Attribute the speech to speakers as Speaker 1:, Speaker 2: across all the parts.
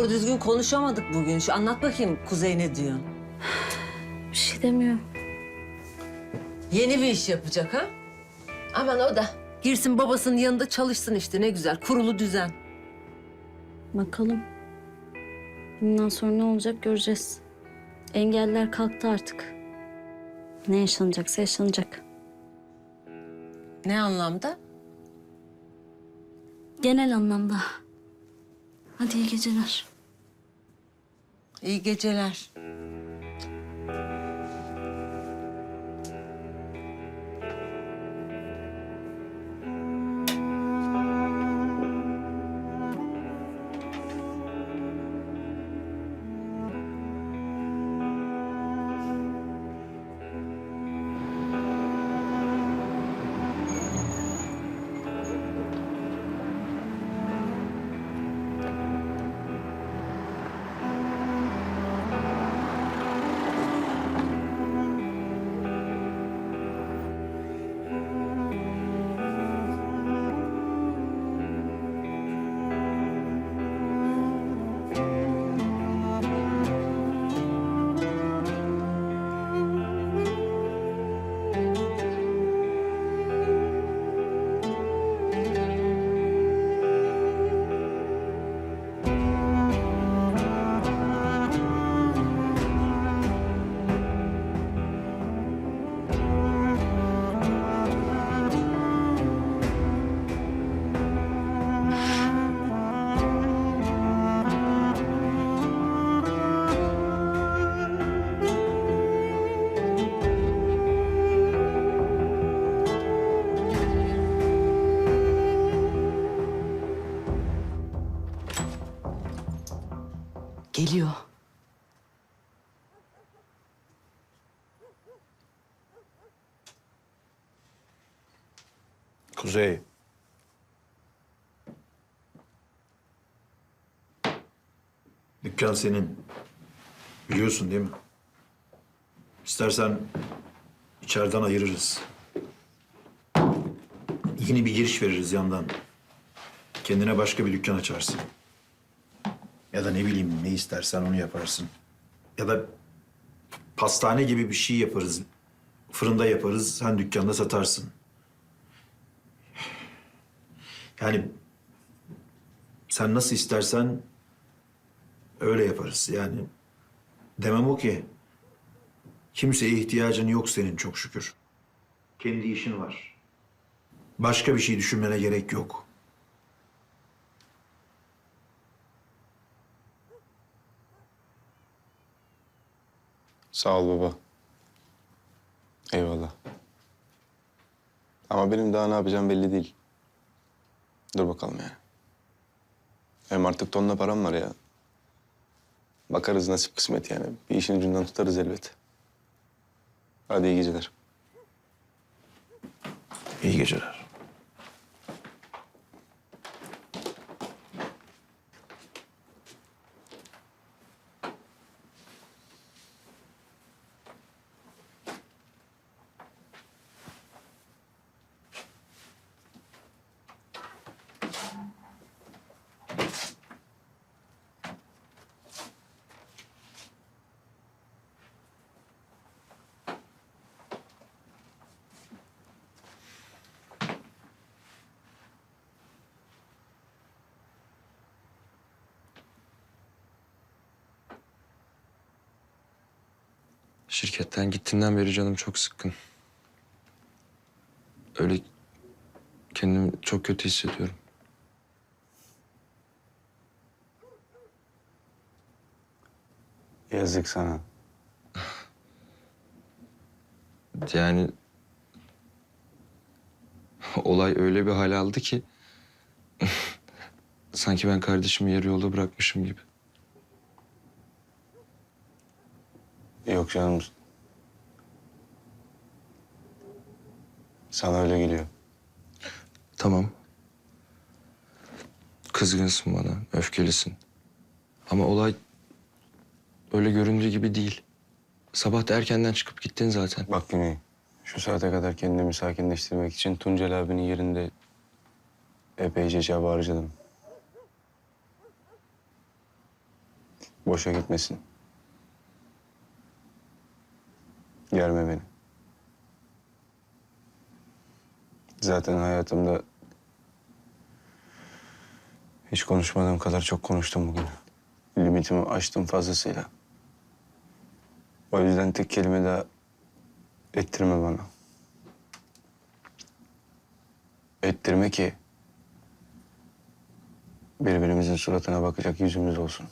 Speaker 1: Doğru düzgün konuşamadık bugün. Şu anlat bakayım Kuzey ne diyor?
Speaker 2: Bir şey demiyor.
Speaker 1: Yeni bir iş yapacak ha? Aman o da. Girsin babasının yanında çalışsın işte ne güzel. Kurulu düzen.
Speaker 2: Bakalım. Bundan sonra ne olacak göreceğiz. Engeller kalktı artık. Ne yaşanacaksa yaşanacak.
Speaker 1: Ne anlamda?
Speaker 2: Genel anlamda. Hadi iyi geceler.
Speaker 1: İyi geceler.
Speaker 3: Geliyor.
Speaker 4: Kuzey. Dükkan senin. Biliyorsun değil mi? İstersen içeriden ayırırız. Yeni bir giriş veririz yandan. Kendine başka bir dükkan açarsın. Ya da ne bileyim ne istersen onu yaparsın. Ya da pastane gibi bir şey yaparız. Fırında yaparız, sen dükkanda satarsın. Yani sen nasıl istersen öyle yaparız. Yani demem o ki kimseye ihtiyacın yok senin çok şükür. Kendi işin var. Başka bir şey düşünmene gerek yok.
Speaker 5: Sağ ol baba. Eyvallah. Ama benim daha ne yapacağım belli değil. Dur bakalım ya. Hem artık tonla param var ya. Bakarız nasip kısmet yani. Bir işin ucundan tutarız elbet. Hadi iyi geceler.
Speaker 4: İyi geceler.
Speaker 6: Şirketten gittiğinden beri canım çok sıkkın. Öyle kendimi çok kötü hissediyorum.
Speaker 5: Yazık sana.
Speaker 6: Yani olay öyle bir hal aldı ki sanki ben kardeşimi yarı yolda bırakmışım gibi.
Speaker 5: Yok canım. Sana öyle geliyor.
Speaker 6: Tamam. Kızgınsın bana, öfkelisin. Ama olay öyle göründüğü gibi değil. Sabah da erkenden çıkıp gittin zaten.
Speaker 5: Bak Güney, şu saate kadar kendimi sakinleştirmek için Tuncel abinin yerinde epeyce çaba harcadım. Boşa gitmesin. Germe beni. Zaten hayatımda hiç konuşmadığım kadar çok konuştum bugün. Limitimi aştım fazlasıyla. O yüzden tek kelime daha ettirme bana. Ettirme ki birbirimizin suratına bakacak yüzümüz olsun.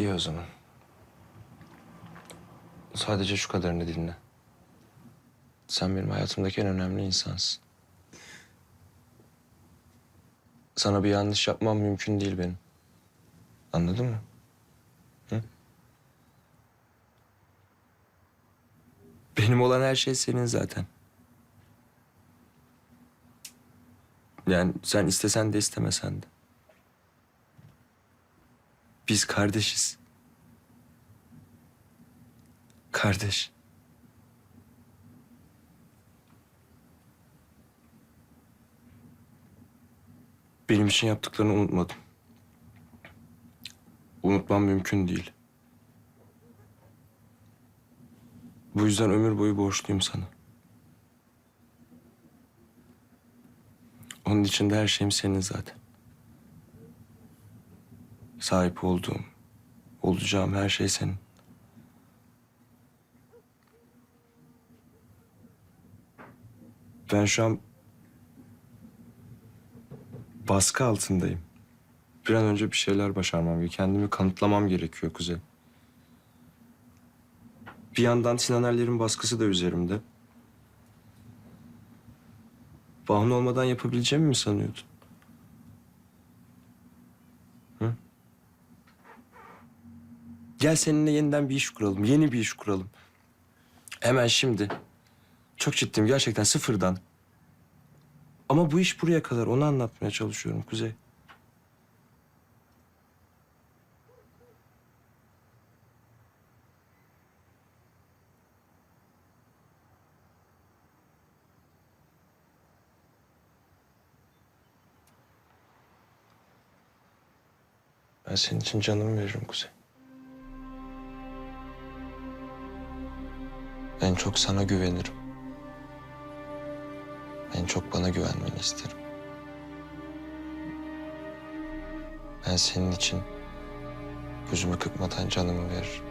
Speaker 6: İyi o zaman. Sadece şu kadarını dinle. Sen benim hayatımdaki en önemli insansın. Sana bir yanlış yapmam mümkün değil benim. Anladın mı? Hı? Benim olan her şey senin zaten. Yani sen istesen de istemesen de. Biz kardeşiz. Kardeş. Benim için yaptıklarını unutmadım. Unutmam mümkün değil. Bu yüzden ömür boyu borçluyum sana. Onun için de her şeyim senin zaten. Sahip olduğum, olacağım her şey senin. Ben şu an baskı altındayım. Bir an önce bir şeyler başarmam gerekiyor. Kendimi kanıtlamam gerekiyor Kuzey. Bir yandan Sinan Erler'in baskısı da üzerimde. Bahane olmadan yapabileceğimi mi sanıyordun? Gel seninle yeniden bir iş kuralım. Yeni bir iş kuralım. Hemen şimdi. Çok ciddiyim gerçekten sıfırdan. Ama bu iş buraya kadar. Onu anlatmaya çalışıyorum Kuzey. Ben senin için canımı veririm Kuzey. En çok sana güvenirim. En çok bana güvenmeni isterim. Ben senin için gözümü kırpmadan canımı veririm.